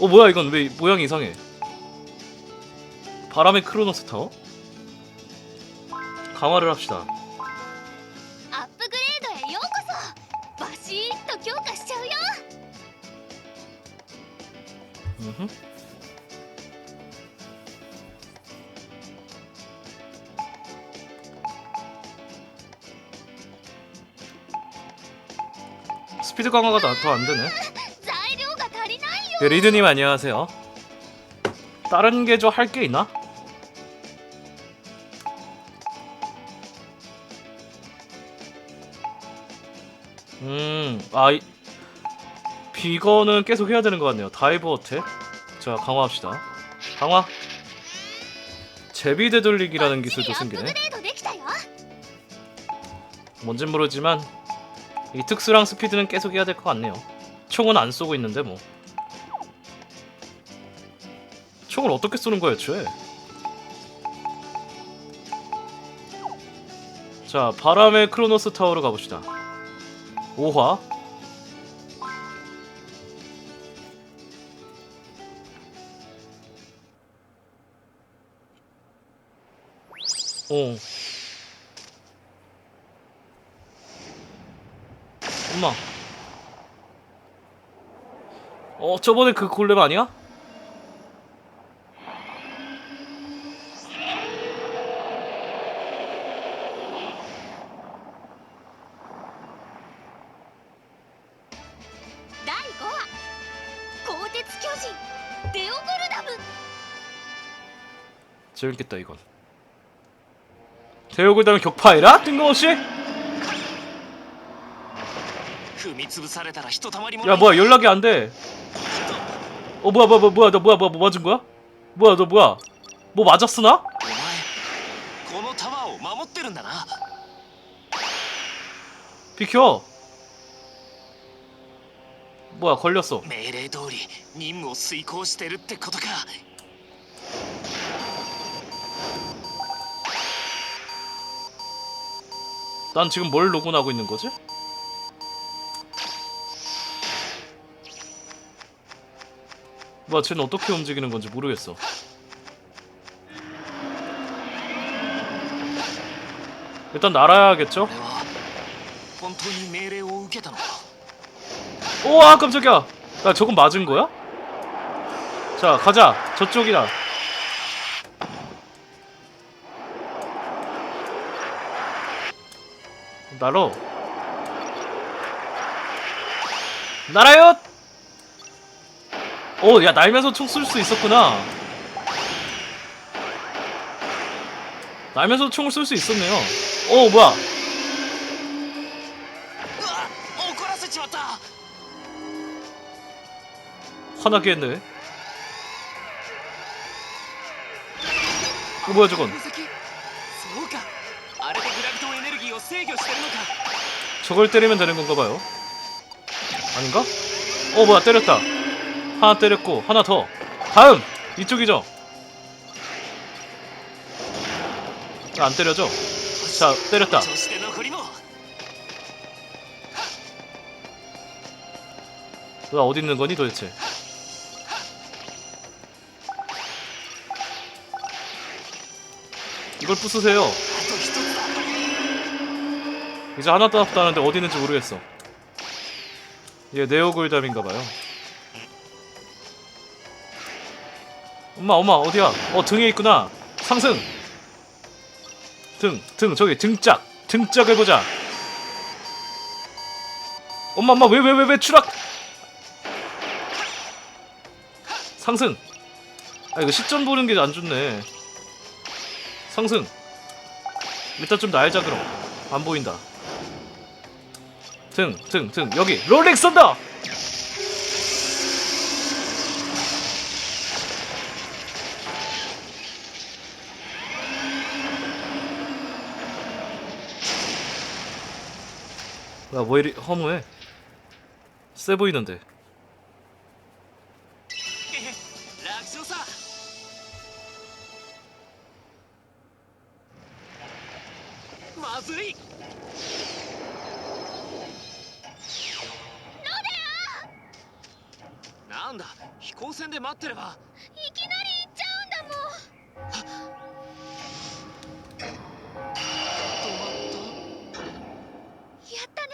어 뭐야 이건 왜 모양이 이상해 바람의 크로노스 타워? 강화를 합시다 アップグレードへようこそバシッと強化しちゃうよ 음흠. 스피드 강화가 더 안 되네. 네, 리드님 안녕하세요. 다른 계조 할 게 있나? 음, 아, 이, 비거는 계속 해야 되는 것 같네요. 다이브 어택. 자, 강화합시다. 강화. 제비 되돌리기라는 기술도 아, 생기네. 뭔진 모르지만 이 특수랑 스피드는 계속 해야 될 것 같네요. 총은 안 쏘고 있는데 뭐. 총을 어떻게 쏘는 거야, 애초에? 자, 바람의 크로노스 타워로 가봅시다. 5화. 오. 엄마. 어, 저번에 그 골렘 아니야? 鋼鉄巨人デオゴルダム 재밌겠다 이건. 대역을다면 격파해라? 뜬금없이? 踏み潰されたらひとたまりも 야 뭐야 연락이 안 돼. 어 뭐야 뭐야 뭐야 뭐야 너 뭐야 뭐야 뭐 맞은 거야? 뭐야 너 뭐야? 뭐 맞았어 나? お前このタワーを守ってるんだな 비켜. 뭐야 걸렸어. 命令通り任務を遂行してるってことか 난 지금 뭘 로그인하고 있는 거지? 뭐야 쟤는 어떻게 움직이는 건지 모르겠어. 일단 날아야겠죠? 俺は本当に命令を受けたのか 우와 깜짝이야. 야 저건 맞은 거야? 자 가자. 저쪽이다 날어. 날아요! 오야 날면서 총 쏠 수 있었구나. 날면서 총을 쏠 수 있었네요. 오 뭐야 화나게 했네. 어, 뭐야 저건? 저걸 때리면 되는 건가 봐요. 아닌가? 어 뭐야 때렸다. 하나 때렸고 하나 더. 다음! 이쪽이죠? 안 때려져 자 때렸다. 너 어디 있는 거니 도대체? 이걸 부수세요. 이제 하나도 없다는데 어디 있는지 모르겠어. 얘 네오골담인가봐요. 엄마 엄마 어디야? 어 등에 있구나. 상승. 등 등 저기 등짝. 등짝을 보자. 엄마 엄마 왜, 왜, 왜왜왜 추락? 상승. 아 이거 시점 보는 게 안 좋네. 상승. 일단 좀 날자 그럼. 안 보인다. 등, 등, 등. 여기 롤렉 쏜다. 야, 뭐 이리 허무해? 세 보이는데. まずい なんだ飛行船で待ってればいきなり行っちゃうんだもん止まっやったね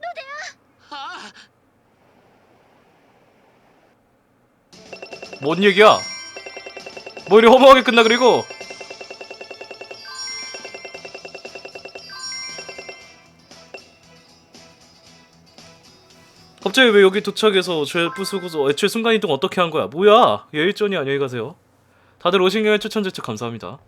ロデたああ 뭔 얘기야? 뭐 이리 허무하게 끝나 그리고 갑자기 왜 여기 도착해서 죄 부수고서 애초에 순간이동 어떻게 한 거야? 뭐야? 예일전이 안녕히 가세요. 다들 오신 김에 추천 제차 감사합니다.